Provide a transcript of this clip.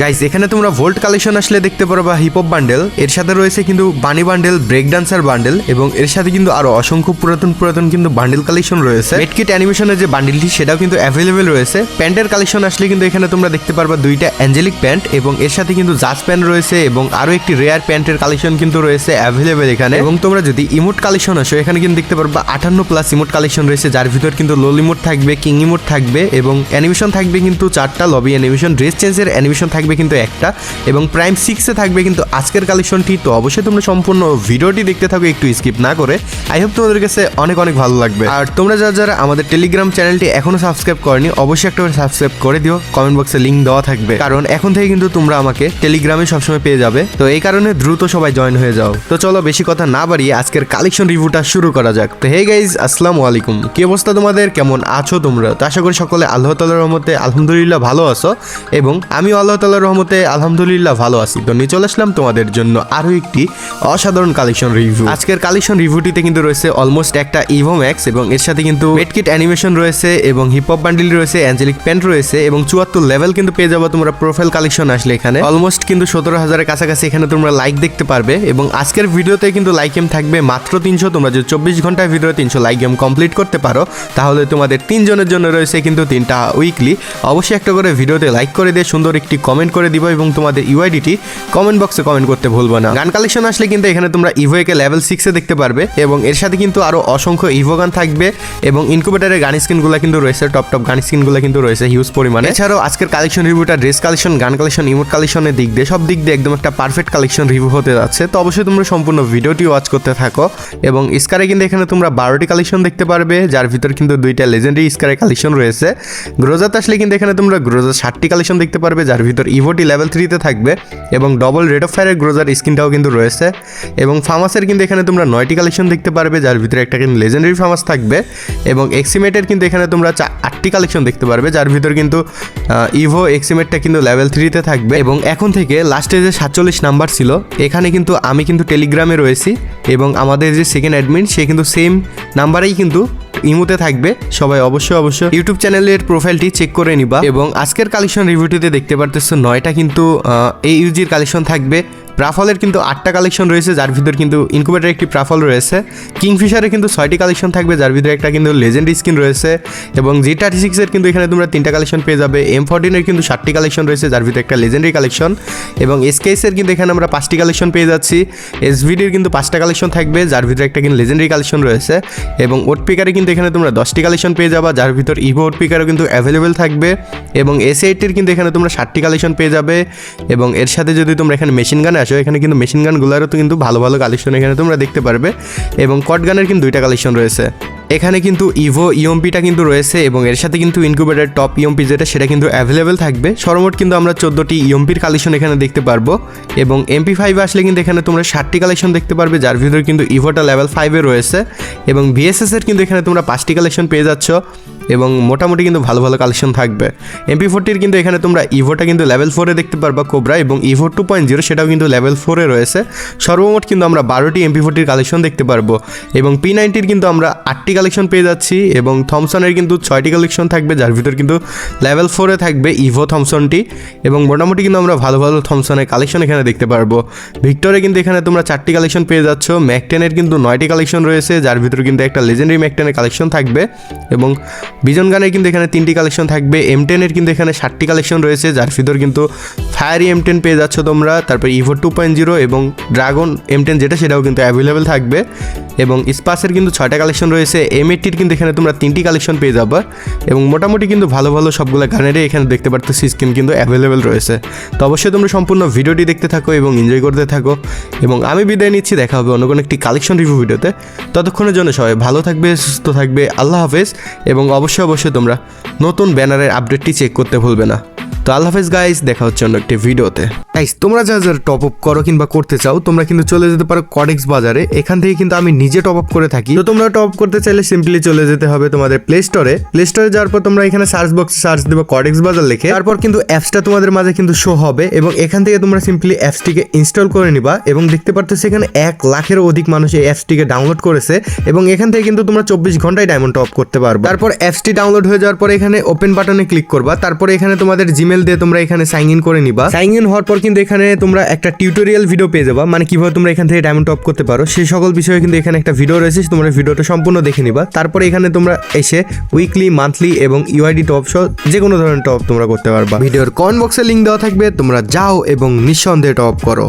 Guys এখানে তোমরা volt collection আসলে দেখতে পারো বা হিপ হপ বান্ডেল এর সাথে রয়েছে কিন্তু bunny bundle break dancer bundle এবং এর সাথে কিন্তু আরও অসংখ্য পুরাতন পুরাতন কিন্তু বান্ডেল কালেকশন রয়েছে। মেডকিট অ্যানিমেশনের যে বান্ডেলটি সেটাও কিন্তু অ্যাভেলেবেল রয়েছে। প্যান্টের কালেকশন আসলে কিন্তু এখানে তোমরা দেখতে পারবা দুইটা অ্যাঞ্জেলিক প্যান্ট এবং এর সাথে কিন্তু জাজ প্যান্ট রয়েছে এবং আরও একটি রেয়ার প্যান্টের কালেকশন কিন্তু রয়েছে অ্যাভেলেবেল এখানে। এবং তোমরা যদি ইমোট কালেকশন আসো, এখানে কিন্তু দেখতে পারবা আঠান্ন প্লাস ইমোট কালেকশন রয়েছে, যার ভিতর কিন্তু লোল ইমোট থাকবে কিং ইমোট থাকবে এবং অ্যানিমেশন থাকবে কিন্তু চারটা লবি অ্যানিমেশন ড্রেস চেঞ্জের অ্যানিমেশন থাকবে কিন্তু একটা এবং প্রাইম সিক্সে থাকবে কিন্তু আজকের কালেকশনটি তো অবশ্যই তোমরা সম্পূর্ণ ভিডিওটি দেখতে থাকো, একটু স্কিপ না করে। আই হোপ তোমাদের কাছে অনেক অনেক ভালো লাগবে। আর তোমরা যারা যারা আমাদের টেলিগ্রাম চ্যানেলটি এখনও সাবস্ক্রাইব করনি, অবশ্যই একটা করে সাবস্ক্রাইব করে দিও। কমেন্ট বক্সে লিঙ্ক দেওয়া থাকবে। কারণ এখন থেকে কিন্তু তোমরা আমাকে টেলিগ্রামে সবসময় পেয়ে যাবে। তো এই কারণে দ্রুত সবাই জয়েন হয়ে যাও। তো চলো বেশি কথা না বাড়িয়ে আজকের কালেকশন রিভিউটা শুরু করা যাক। তো হে গাইজ আসসালামু আলাইকুম। কি অবস্থা তোমাদের? কেমন আছো তোমরা? তো আশা করি সকলে আল্লাহ তালার রহমতে আলহামদুলিল্লাহ ভালো আছো এবং আমিও আল্লাহ তালার রহমতে আলহামদুলিল্লাহ ভালো আছি। তো নিয়ে চলে আসলাম তোমাদের জন্য আরও একটি অসাধারণ কালেকশন রিভিউ। আজকের কালেকশন রিভিউটিতে কিন্তু রয়েছে অলমোস্ট একটা ইভো ম্যাক্স এবং এর সাথে কিন্তু মেডকিট অ্যানিমেশন রয়েছে এবং হিপ হপ বান্ডিল রয়েছে অ্যাঞ্জেলিক প্যান্ট রয়েছে এবং চুয়াত্তর লেভেল কিন্তু পেয়ে যাব তোমরা প্রোফাইল কালেকশন আসলে এখানে। অলমোস্ট কিন্তু সতেরো হাজারের কাছাকাছি এখানে তোমরা লাইক দেখতে পারবে এবং আজকের ভিডিওতে কিন্তু লাইক গেম থাকবে মাত্র তিনশো। তোমরা যদি চব্বিশ ঘণ্টার ভিডিও তিনশো লাইক গেম কমপ্লিট করতে পারো, তাহলে তোমাদের তিনজনের জন্য রয়েছে কিন্তু তিনটা উইকলি অবশ্যই একটা করে ভিডিওতে লাইক করে দিয়ে সুন্দর একটি কমেন্ট করে দিবা এবং তোমাদের ইউআইডিটি কমেন্ট বক্সে কমেন্ট করতে ভুলবো না। গান কালেকশন আসলে কিন্তু এখানে তোমরা ইভোকে লেভেল সিক্সে দেখতে পারবে এবং এর সাথে কিন্তু আরও অসংখ্য ইভো গান থাকবে এবং ইনকুবেটারের গান স্কিনগুলো কিন্তু রয়েছে টপ টপ গান স্কিনগুলো কিন্তু রয়েছে হিউজ পরিমাণে। এছাড়াও আজকের কালেকশন রিভিউটা dress collection gun collection emote কালেকশনের দিক দিয়ে সব দিক দিয়ে একদম একটা পারফেক্ট কালেকশন রিভিউ হতে যাচ্ছে। তো অবশ্যই তোমরা সম্পূর্ণ ভিডিওটি ওয়াচ করতে থাকো এবং স্কারে কিন্তু এখানে তোমরা বারোটি কালেকশন দেখতে পারবে, যার ভিতর কিন্তু দুইটা লেজেন্ডারি স্কারের কালেকশন রয়েছে। গ্রোজাতে আসলে কিন্তু এখানে তোমরা গ্রোজার ষাটটি কালেকশন দেখতে পারবে, যার ভিতর ইভোটি লেভেল থ্রিতে থাকবে এবং ডবল রেড অফ ফায়ারের গ্রোজার স্কিনটাও কিন্তু রয়েছে এবং ফার্মাসের কিন্তু এখানে তোমরা নয়টি কালেকশন দেখতে পারবে, যার ভিতরে একটা কিন্তু লেজেন্ডারি ফার্মাস থাকবে এবং এক্সিমেটের কিন্তু এখানে তোমরা আটটি কালেকশন দেখতে পারবে, যার ভিতর কিন্তু ইভো এক্সিমেটটা কিন্তু লেভেল থ্রিতে থাকবে এবং এখন থেকে লাস্টে যে সাতচল্লিশ নাম্বার ছিল, এখানে কিন্তু আমি কিন্তু টেলিগ্রামে রয়েছি এবং আমাদের যে সেকেন্ড অ্যাডমিন সে কিন্তু সেম নাম্বারেই কিন্তু ইমুতে থাকবে। সবাই অবশ্যই অবশ্যই ইউটিউব চ্যানেলের প্রোফাইলটি চেক করে নিবা। এবং আজকের কালেকশন রিভিউটিতে দেখতে পারতেছো নয়টা কিন্তু এই ইউজির কালেকশন থাকবে। প্রাফলের কিন্তু আটটা কালেকশন রয়েছে, যার ভিতর কিন্তু ইনকুবেটার একটি প্রাফল রয়েছে। কিংফিশারের কিন্তু ছয়টি কালেকশন থাকবে, যার ভিতরে একটা কিন্তু লেজেন্ড স্কিন রয়েছে এবং জি থার্টি সিক্সের কিন্তু এখানে তোমরা তিনটা কালেকশন পেয়ে যাবে। এম ফোরটিনের কিন্তু সাতটি কালেকশন রয়েছে, যার ভিতরে একটা লেজেন্ডারি কালেকশন এবং এসকেএসের কিন্তু এখানে আমরা পাঁচটি কালেকশন পেয়ে যাচ্ছি। এসভিডির কিন্তু পাঁচটা কালেকশন থাকবে, যার ভিতরে একটা কিন্তু লেজেন্ডারি কালেকশন রয়েছে এবং ওট পিকারে কিন্তু এখানে তোমরা দশটি কালেকশন পেয়ে যাবা, যার ভিতর ইভো ওট পিকারও কিন্তু অ্যাভেলেবেল থাকবে এবং এস এইটির কিন্তু এখানে তোমরা ষাটটি কালেকশন পেয়ে যাবে এবং এর সাথে যদি তোমরা এখানে মেশিন গান আসো। এখানে কিন্তু মেশিন গানগুলোরও তো কিন্তু ভালো ভালো কালেকশন এখানে তোমরা দেখতে পারবে। এবং কট গানের কিন্তু দুইটা কালেকশন রয়েছে। এখানে কিন্তু ইভো ইএমপিটা কিন্তু রয়েছে এবং এর সাথে কিন্তু ইনকিউবেটার টপ ইএমপি যেটা সেটা কিন্তু অ্যাভেলেবেল থাকবে। সর্বমোট কিন্তু আমরা চোদ্দোটি ইএমপির কালেকশন এখানে দেখতে পারব এবং এমপি ফাইভ আসলে কিন্তু এখানে তোমরা ষাটটি কালেকশন দেখতে পারবে, যার ভিতরে কিন্তু ইভোটা লেভেল ফাইভে রয়েছে এবং ভিএসএস এর কিন্তু এখানে তোমরা পাঁচটি কালেকশন পেয়ে যাচ্ছ এবং মোটামুটি কিন্তু ভালো ভালো কালেকশন থাকবে। এমপি ফোরটির কিন্তু এখানে তোমরা ইভোটা কিন্তু লেভেল ফোরে দেখতে পারবা কোবরা এবং ইভো টু পয়েন্ট জিরো সেটাও কিন্তু লেভেল ফোরে রয়েছে। সর্বমোট কিন্তু আমরা বারোটি এমপি ফোরটির কালেকশন দেখতে পারব এবং পি নাইনটির কিন্তু আমরা আটটি কালেকশন পেয়ে যাচ্ছি এবং থমসনের কিন্তু ছয়টি কালেকশন থাকবে, যার ভিতর কিন্তু লেভেল ফোরে থাকবে ইভো থমসনটি এবং মোটামুটি কিন্তু আমরা ভালো ভালো থমসনের কালেকশন এখানে দেখতে পারব। ভিক্টরে কিন্তু এখানে তোমরা চারটি কালেকশন পেয়ে যাচ্ছ ম্যাকটেনের কিন্তু নয়টি কালেকশন রয়েছে, যার ভিতর কিন্তু একটা লেজেন্ডারি ম্যাকটেনের কালেকশন থাকবে এবং বিজন গানের কিন্তু এখানে তিনটি কালেকশন থাকবে এম টেনের কিন্তু এখানে ষাটটি কালেকশন রয়েছে, যার ভিতর কিন্তু ফায়ারি এম টেন পেয়ে যাচ্ছ তোমরা, তারপর ইভো টু পয়েন্ট জিরো এবং ড্রাগন এম টেন যেটা সেটাও কিন্তু অ্যাভেলেবেল থাকবে এবং স্পাসের কিন্তু ছয়টা কালেকশন রয়েছে এম এইটটির কিন্তু এখানে তোমরা তিনটি কালেকশন পেয়ে যাবে এবং মোটামুটি কিন্তু ভালো ভালো সবগুলো গানেরই এখানে দেখতে পারতো স্কিন কিন্তু অ্যাভেলেবেল রয়েছে। তো অবশ্যই তোমরা সম্পূর্ণ ভিডিওটি দেখতে থাকো এবং এনজয় করতে থাকো এবং আমি বিদায় নিচ্ছি, দেখা হবে অন্য কোনো একটি কালেকশন রিভিউ ভিডিওতে। ততক্ষণের জন্য সবাই ভালো থাকবে, সুস্থ থাকবে, আল্লাহ হাফেজ এবং অবশ্যই অবশ্যই তোমরা নতুন ব্যানারের আপডেটটি চেক করতে ভুলবে না। তো আল্লাহ হাফেজ গাইস দেখা হচ্ছে অন্য একটি ভিডিওতে। গাইস তোমরা যা যারা টপ আপ করো কিংবা করতে চাও, তোমরা কিন্তু চলে যেতে পারো কডেক্স বাজারে। এখান থেকে কিন্তু আমি নিজে টপ আপ করে থাকি। তো তোমরা টপ আপ করতে চাইলে সিম্পলি চলে যেতে হবে তোমাদের প্লে স্টোরে প্লে স্টোরে যাওয়ার পর তোমরা এখানে সার্চ বক্সে সার্চ দেবে কডেক্স বাজার লিখে। তারপর কিন্তু অ্যাপসটা তোমাদের মাঝে কিন্তু শো হবে এবং এখান থেকে তোমরা সিম্পলি অ্যাপসটিকে ইনস্টল করে নিবা এবং দেখতে পারতো সেখানে এক লাখেরও অধিক মানুষ এই অ্যাপসটিকে ডাউনলোড করেছে এবং এখান থেকে কিন্তু তোমরা চব্বিশ ঘন্টায় ডায়মন্ড টপ করতে পারবে। তারপর অ্যাপসটি ডাউনলোড হয়ে যাওয়ার পরে এখানে ওপেন বাটনে ক্লিক করবা। তারপরে এখানে তোমাদের জিমেল ইমেল দিয়ে তোমরা এখানে সাইন ইন করে নিবা। সাইন ইন হওয়ার পর কিন্তু এখানে তোমরা একটা টিউটোরিয়াল ভিডিও পেয়ে যাবা। মানে কীভাবে তোমরা এখান থেকে ডায়মন্ড টপ করতে পারো। সেই সকল বিষয়ে কিন্তু এখানে একটা ভিডিও রয়েছে। তোমরা ভিডিওটা সম্পূর্ণ দেখে নিবা। তারপরে এখানে তোমরা এসে উইকলি মান্থলি এবং ইউআইডি টপ সহ যে কোনো ধরনের টপ তোমরা করতে পারবা। ভিডিওর কমেন্ট বক্সে লিঙ্ক দেওয়া থাকবে। তোমরা যাও এবং নিঃসন্দেহে টপ করো।